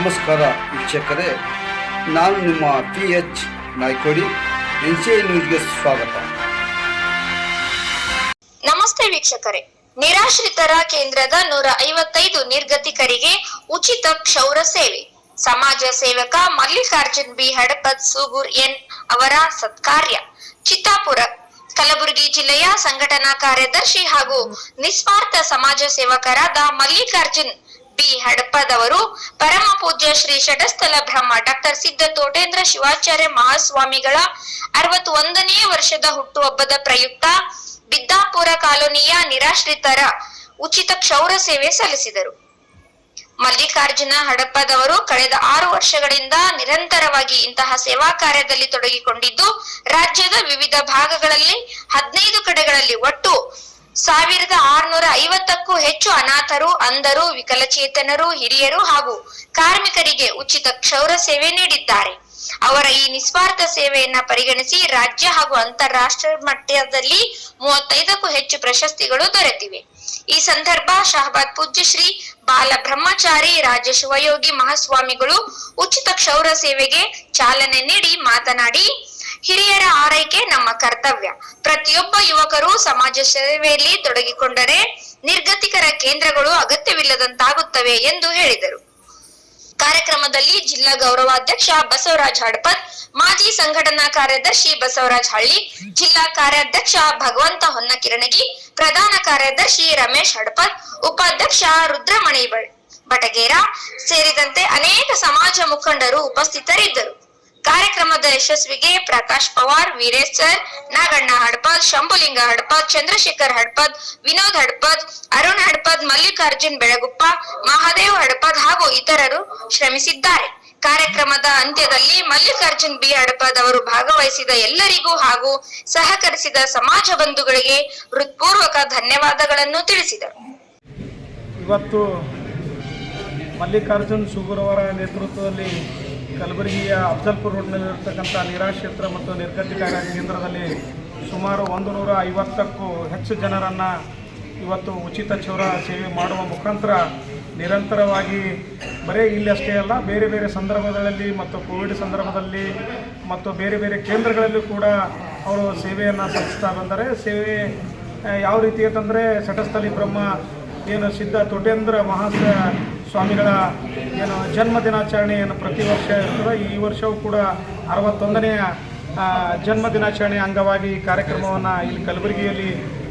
ನಮಸ್ಕಾರ ವೀಕ್ಷಕರೇ, ನಾನು ನಿಮ್ಮ P H Naikodi, N C ನ್ಯೂಸ್ಗೆ ಸ್ವಾಗತ. ನಮಸ್ತೆ ವೀಕ್ಷಕರೇ. ನಿರಾಶ್ರಿತರ ಕೇಂದ್ರದ ನೂರ ಐವತ್ತೈದು ನಿರ್ಗತಿಕರಿಗೆ ಉಚಿತ ಕ್ಷೌರ ಸೇವೆ. ಸಮಾಜ ಸೇವಕ ಮಲ್ಲಿಕಾರ್ಜುನ್ ಬಿ. ಹಡಪತ್ ಸೂಗೂರ್ ಎನ್. ಅವರ ಸತ್ಕಾರ್ಯ. ಚಿತ್ತಾಪುರ, ಕಲಬುರಗಿ ಜಿಲ್ಲೆಯ ಸಂಘಟನಾ ಕಾರ್ಯದರ್ಶಿ ಹಾಗೂ ನಿಸ್ವಾರ್ಥ ಸಮಾಜ ಸೇವಕರಾದ ಮಲ್ಲಿಕಾರ್ಜುನ್ ಬಿ ಹಡಪದವರು ಪರಮ ಪೂಜ್ಯ ಶ್ರೀ ಷಟಸ್ಥಲ ಬ್ರಹ್ಮ ಡಾಕ್ಟರ್ ಸಿದ್ಧ ತೋಟೇಂದ್ರ ಶಿವಾಚಾರ್ಯ ಮಹಾಸ್ವಾಮಿಗಳ ಅರವತ್ತೊಂದನೇ ವರ್ಷದ ಹುಟ್ಟುಹಬ್ಬದ ಪ್ರಯುಕ್ತ ಬಿದ್ದಾಪುರ ಕಾಲೋನಿಯ ನಿರಾಶ್ರಿತರ ಉಚಿತ ಕ್ಷೌರ ಸೇವೆ ಸಲ್ಲಿಸಿದರು. ಮಲ್ಲಿಕಾರ್ಜುನ ಹಡಪ್ಪದವರು ಕಳೆದ ಆರು ವರ್ಷಗಳಿಂದ ನಿರಂತರವಾಗಿ ಇಂತಹ ಸೇವಾ ಕಾರ್ಯದಲ್ಲಿ ತೊಡಗಿಕೊಂಡಿದ್ದು, ರಾಜ್ಯದ ವಿವಿಧ ಭಾಗಗಳಲ್ಲಿ ಹದಿನೈದು ಕಡೆಗಳಲ್ಲಿ ಒಟ್ಟು ಸಾವಿರದ ಆರುನೂರ ಐವತ್ತಕ್ಕೂ ಹೆಚ್ಚು ಅನಾಥರು, ಅಂಧರು, ವಿಕಲಚೇತನರು, ಹಿರಿಯರು ಹಾಗೂ ಕಾರ್ಮಿಕರಿಗೆ ಉಚಿತ ಕ್ಷೌರ ಸೇವೆ ನೀಡಿದ್ದಾರೆ. ಅವರ ಈ ನಿಸ್ವಾರ್ಥ ಸೇವೆಯನ್ನ ಪರಿಗಣಿಸಿ ರಾಜ್ಯ ಹಾಗೂ ಅಂತಾರಾಷ್ಟ್ರೀಯ ಮಟ್ಟದಲ್ಲಿ ಮೂವತ್ತೈದಕ್ಕೂ ಹೆಚ್ಚು ಪ್ರಶಸ್ತಿಗಳು ದೊರೆತಿವೆ. ಈ ಸಂದರ್ಭ ಶಹಬಾದ್ ಪೂಜ್ಯ ಶ್ರೀ ಬಾಲ ಬ್ರಹ್ಮಚಾರಿ ರಾಜ ಶಿವಯೋಗಿ ಮಹಾಸ್ವಾಮಿಗಳು ಉಚಿತ ಕ್ಷೌರ ಸೇವೆಗೆ ಚಾಲನೆ ನೀಡಿ ಮಾತನಾಡಿ ಹಿರಿಯರ ಆರೈಕೆ ನಮ್ಮ ಕರ್ತವ್ಯ. ಪ್ರತಿಯೊಬ್ಬ ಯುವಕರು ಸಮಾಜ ಸೇವೆಯಲ್ಲಿ ತೊಡಗಿಕೊಂಡರೆ ನಿರ್ಗತಿಕರ ಕೇಂದ್ರಗಳು ಅಗತ್ಯವಿಲ್ಲದಂತಾಗುತ್ತವೆ ಎಂದು ಹೇಳಿದರು. ಕಾರ್ಯಕ್ರಮದಲ್ಲಿ ಜಿಲ್ಲಾ ಗೌರವಾಧ್ಯಕ್ಷ ಬಸವರಾಜ್ ಹಡಪತ್, ಮಾಜಿ ಸಂಘಟನಾ ಕಾರ್ಯದರ್ಶಿ ಬಸವರಾಜ್ ಹಳ್ಳಿ, ಜಿಲ್ಲಾ ಕಾರ್ಯಾಧ್ಯಕ್ಷ ಭಗವಂತ ಹೊನ್ನಕಿರಣಗಿ, ಪ್ರಧಾನ ಕಾರ್ಯದರ್ಶಿ ರಮೇಶ್ ಹಡಪತ್, ಉಪಾಧ್ಯಕ್ಷ ರುದ್ರಮಣಿ ಬಟಗೇರ ಸೇರಿದಂತೆ ಅನೇಕ ಸಮಾಜ ಮುಖಂಡರು ಉಪಸ್ಥಿತರಿದ್ದರು. ಕಾರ್ಯಕ್ರಮದ ಯಶಸ್ವಿಗೆ ಪ್ರಕಾಶ್ ಪವಾರ್, ವೀರೇಶ್ ಸರ್, ನಾಗಣ್ಣ ಹಡ್ಪದ್, ಶಂಭುಲಿಂಗ ಹಡ್ಪದ್, ಚಂದ್ರಶೇಖರ್ ಹಡ್ಪದ್, ವಿನೋದ್ ಹಡ್ಪದ್, ಅರುಣ್ ಹಡ್ಪದ್, ಮಲ್ಲಿಕಾರ್ಜುನ್ ಬೆಳಗುಪ್ಪ, ಮಹಾದೇವ್ ಹಡ್ಪದ್ ಹಾಗೂ ಇತರರು ಶ್ರಮಿಸಿದ್ದಾರೆ. ಕಾರ್ಯಕ್ರಮದ ಅಂತ್ಯದಲ್ಲಿ ಮಲ್ಲಿಕಾರ್ಜುನ್ ಬಿ ಹಡಪದ್ ಅವರು ಭಾಗವಹಿಸಿದ ಎಲ್ಲರಿಗೂ ಹಾಗೂ ಸಹಕರಿಸಿದ ಸಮಾಜ ಬಂಧುಗಳಿಗೆ ಹೃತ್ಪೂರ್ವಕ ಧನ್ಯವಾದಗಳನ್ನು ತಿಳಿಸಿದರು. ಇವತ್ತು ಮಲ್ಲಿಕಾರ್ಜುನ್ ಸುಗುರವರ ನೇತೃತ್ವದಲ್ಲಿ ಕಲಬುರಗಿಯ ಅಫ್ಜಲ್ಪುರ್ ರೋಡ್ನಲ್ಲಿರ್ತಕ್ಕಂಥ ನಿರಾಶ್ರಿತರ ಮತ್ತು ನಿರ್ಗತಿಕಾರ ಕೇಂದ್ರದಲ್ಲಿ ಸುಮಾರು ಒಂದು ನೂರ ಐವತ್ತಕ್ಕೂ ಹೆಚ್ಚು ಜನರನ್ನು ಇವತ್ತು ಉಚಿತ ಚೌರ ಸೇವೆ ಮಾಡುವ ಮುಖಾಂತರ ನಿರಂತರವಾಗಿ ಬರೀ ಇಲ್ಲಿ ಅಷ್ಟೇ ಅಲ್ಲ, ಬೇರೆ ಬೇರೆ ಸಂದರ್ಭಗಳಲ್ಲಿ ಮತ್ತು ಕೋವಿಡ್ ಸಂದರ್ಭದಲ್ಲಿ ಮತ್ತು ಬೇರೆ ಬೇರೆ ಕೇಂದ್ರಗಳಲ್ಲೂ ಕೂಡ ಅವರು ಸೇವೆಯನ್ನು ಸಲ್ಲಿಸ್ತಾ ಬಂದರೆ, ಸೇವೆ ಯಾವ ರೀತಿ ಅಂತಂದರೆ ಸಟಸ್ಥಲಿ ಬ್ರಹ್ಮ, ಏನು ಸಿದ್ಧ ತೊಟೇಂದ್ರ ಮಹಾಸ ಸ್ವಾಮಿಗಳ ಏನು ಜನ್ಮ ದಿನಾಚರಣೆಯನ್ನು ಪ್ರತಿ ವರ್ಷ ಇರ್ತದೆ. ಈ ವರ್ಷವೂ ಕೂಡ ಅರವತ್ತೊಂದನೆಯ ಜನ್ಮ ದಿನಾಚರಣೆ ಅಂಗವಾಗಿ ಈ ಕಾರ್ಯಕ್ರಮವನ್ನು ಇಲ್ಲಿ ಕಲಬುರಗಿಯಲ್ಲಿ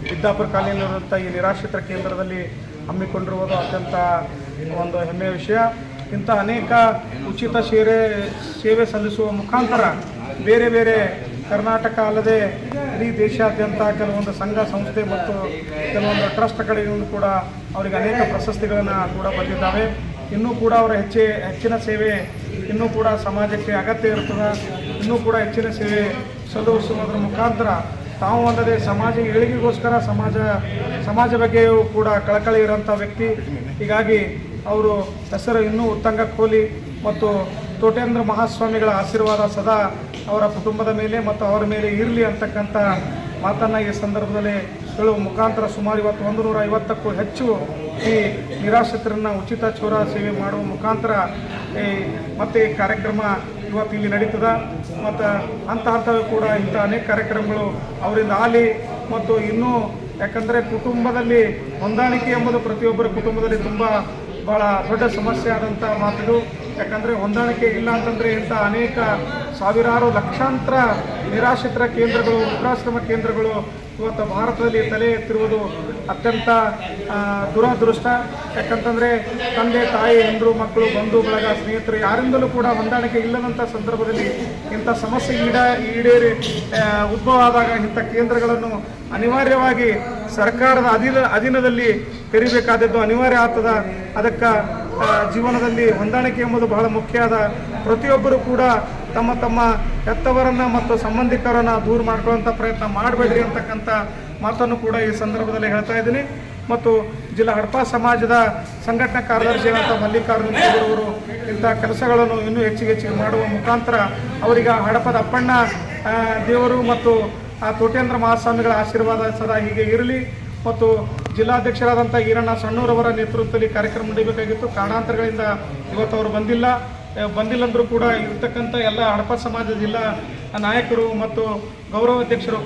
ವಿದ್ಯಾಪುರ ಕಾಲೋನಿಯಲ್ಲಿರುವಂಥ ಈ ನಿರಾಶ್ರಿತರ ಕೇಂದ್ರದಲ್ಲಿ ಹಮ್ಮಿಕೊಂಡಿರುವುದು ಅತ್ಯಂತ ಒಂದು ಹೆಮ್ಮೆಯ ವಿಷಯ. ಇಂಥ ಅನೇಕ ಉಚಿತ ಸೇವೆ ಸೇವೆ ಸಲ್ಲಿಸುವ ಮುಖಾಂತರ ಬೇರೆ ಬೇರೆ ಕರ್ನಾಟಕ ಅಲ್ಲದೆ ಇಡೀ ದೇಶಾದ್ಯಂತ ಕೆಲವೊಂದು ಸಂಘ ಸಂಸ್ಥೆ ಮತ್ತು ಕೆಲವೊಂದು ಟ್ರಸ್ಟ್ ಕಡೆಯಿಂದ ಕೂಡ ಅವರಿಗೆ ಅನೇಕ ಪ್ರಶಸ್ತಿಗಳನ್ನು ಕೂಡ ಬಂದಿದ್ದಾವೆ. ಇನ್ನೂ ಕೂಡ ಅವರ ಹೆಚ್ಚೆ ಹೆಚ್ಚಿನ ಸೇವೆ ಇನ್ನೂ ಕೂಡ ಸಮಾಜಕ್ಕೆ ಅಗತ್ಯ ಇರ್ತದೆ ಇನ್ನೂ ಕೂಡ ಹೆಚ್ಚಿನ ಸೇವೆ ಸಲ್ಲಿಸುವುದರ ಮುಖಾಂತರ ತಾವು ಅಲ್ಲದೆ ಸಮಾಜ ಏಳಿಗೆಗೋಸ್ಕರ ಸಮಾಜ ಸಮಾಜ ಬಗ್ಗೆಯೂ ಕೂಡ ಕಳಕಳಿ ಇರೋಂಥ ವ್ಯಕ್ತಿ. ಹೀಗಾಗಿ ಅವರು ಹೆಸರು ಇನ್ನೂ ಉತ್ತಂಗ ಕೋಲಿ ಮತ್ತು ತೋಟೇಂದ್ರ ಮಹಾಸ್ವಾಮಿಗಳ ಆಶೀರ್ವಾದ ಸದಾ ಅವರ ಕುಟುಂಬದ ಮೇಲೆ ಮತ್ತು ಅವರ ಮೇಲೆ ಇರಲಿ ಅಂತಕ್ಕಂಥ ಮಾತನ್ನು ಈ ಸಂದರ್ಭದಲ್ಲಿ ಹೇಳುವ ಮುಖಾಂತರ ಸುಮಾರು ಇವತ್ತು ಒಂದು ನೂರ ಐವತ್ತಕ್ಕೂ ಹೆಚ್ಚು ಈ ನಿರಾಶ್ರಿತರನ್ನು ಉಚಿತ ಚೌರ ಸೇವೆ ಮಾಡುವ ಮುಖಾಂತರ ಈ ಮತ್ತೆ ಈ ಕಾರ್ಯಕ್ರಮ ಇವತ್ತು ಇಲ್ಲಿ ನಡೀತದ. ಮತ್ತು ಹಂತ ಹಂತವೂ ಕೂಡ ಇಂಥ ಅನೇಕ ಕಾರ್ಯಕ್ರಮಗಳು ಅವರಿಂದ ಆಲಿ ಮತ್ತು ಇನ್ನೂ ಯಾಕಂದರೆ ಕುಟುಂಬದಲ್ಲಿ ಹೊಂದಾಣಿಕೆ ಎಂಬುದು ಪ್ರತಿಯೊಬ್ಬರ ಕುಟುಂಬದಲ್ಲಿ ತುಂಬ ಭಾಳ ದೊಡ್ಡ ಸಮಸ್ಯೆ ಆದಂಥ ಮಾತಿದು. ಯಾಕಂದರೆ ಹೊಂದಾಣಿಕೆ ಇಲ್ಲ ಅಂತಂದರೆ ಇಂಥ ಅನೇಕ ಸಾವಿರಾರು ಲಕ್ಷಾಂತರ ನಿರಾಶ್ರಿತರ ಕೇಂದ್ರಗಳು, ವೃದ್ಧಾಶ್ರಮ ಕೇಂದ್ರಗಳು ಇವತ್ತು ಭಾರತದಲ್ಲಿ ತಲೆ ಎತ್ತಿರುವುದು ಅತ್ಯಂತ ದುರದೃಷ್ಟ. ಯಾಕಂತಂದರೆ ತಂದೆ, ತಾಯಿ, ಹೆಂಡರು, ಮಕ್ಕಳು ಬಂಧು ಬಳಗ ಸ್ನೇಹಿತರು ಯಾರಿಂದಲೂ ಕೂಡ ಹೊಂದಾಣಿಕೆ ಇಲ್ಲದಂಥ ಸಂದರ್ಭದಲ್ಲಿ ಇಂಥ ಸಮಸ್ಯೆ ಈಡ, ಈಡೇರಿ ಉದ್ಭವ ಆದಾಗ ಇಂಥ ಕೇಂದ್ರಗಳನ್ನು ಅನಿವಾರ್ಯವಾಗಿ ಸರ್ಕಾರದ ಅಧೀನ, ಅಧೀನದಲ್ಲಿ ತೆರಿಬೇಕಾದದ್ದು ಅನಿವಾರ್ಯ ಆಗ್ತದ. ಅದಕ್ಕೆ ಜೀವನದಲ್ಲಿ ಹೊಂದಾಣಿಕೆ ಎಂಬುದು ಬಹಳ ಮುಖ್ಯ ಅದ ಪ್ರತಿಯೊಬ್ಬರು ಕೂಡ ತಮ್ಮ ತಮ್ಮ ಹೆತ್ತವರನ್ನು ಮತ್ತು ಸಂಬಂಧಿಕರನ್ನು ದೂರ ಮಾಡ್ಕೊಳ್ಳೋಂಥ ಪ್ರಯತ್ನ ಮಾಡಬೇಡ್ರಿ ಅಂತಕ್ಕಂಥ ಮಾತನ್ನು ಕೂಡ ಈ ಸಂದರ್ಭದಲ್ಲಿ ಹೇಳ್ತಾ ಇದ್ದೀನಿ. ಮತ್ತು ಜಿಲ್ಲಾ ಹಡಪ ಸಮಾಜದ ಸಂಘಟನಾ ಕಾರ್ಯದರ್ಶಿ ಅಂತ ಮಲ್ಲಿಕಾರ್ಜುನ ಅವರು ಇಂಥ ಕೆಲಸಗಳನ್ನು ಇನ್ನೂ ಹೆಚ್ಚಿಗೆ ಹೆಚ್ಚಿಗೆ ಮಾಡುವ ಮುಖಾಂತರ ಅವರಿಗೆ ಹಡಪದ ಅಪ್ಪಣ್ಣ ದೇವರು ಮತ್ತು ಆ ತೋಟೇಂದ್ರ ಮಹಾಸ್ವಾಮಿಗಳ ಆಶೀರ್ವಾದ ಸದಾ ಹೀಗೆ ಇರಲಿ. ಮತ್ತು ಜಿಲ್ಲಾಧ್ಯಕ್ಷರಾದಂಥ ಈರಣ್ಣ ಸಣ್ಣೂರವರ ನೇತೃತ್ವದಲ್ಲಿ ಕಾರ್ಯಕ್ರಮ ನಡೀಬೇಕಾಗಿತ್ತು. ಕಾರಣಾಂತರಗಳಿಂದ ಇವತ್ತು ಅವರು ಬಂದಿಲ್ಲ. ಬಂದಿಲ್ಲಂದರೂ ಕೂಡ ಇರ್ತಕ್ಕಂಥ ಎಲ್ಲ ಹಡಪ ಸಮಾಜ ಜಿಲ್ಲಾ ನಾಯಕರು ಮತ್ತು ಗೌರವಾಧ್ಯಕ್ಷರು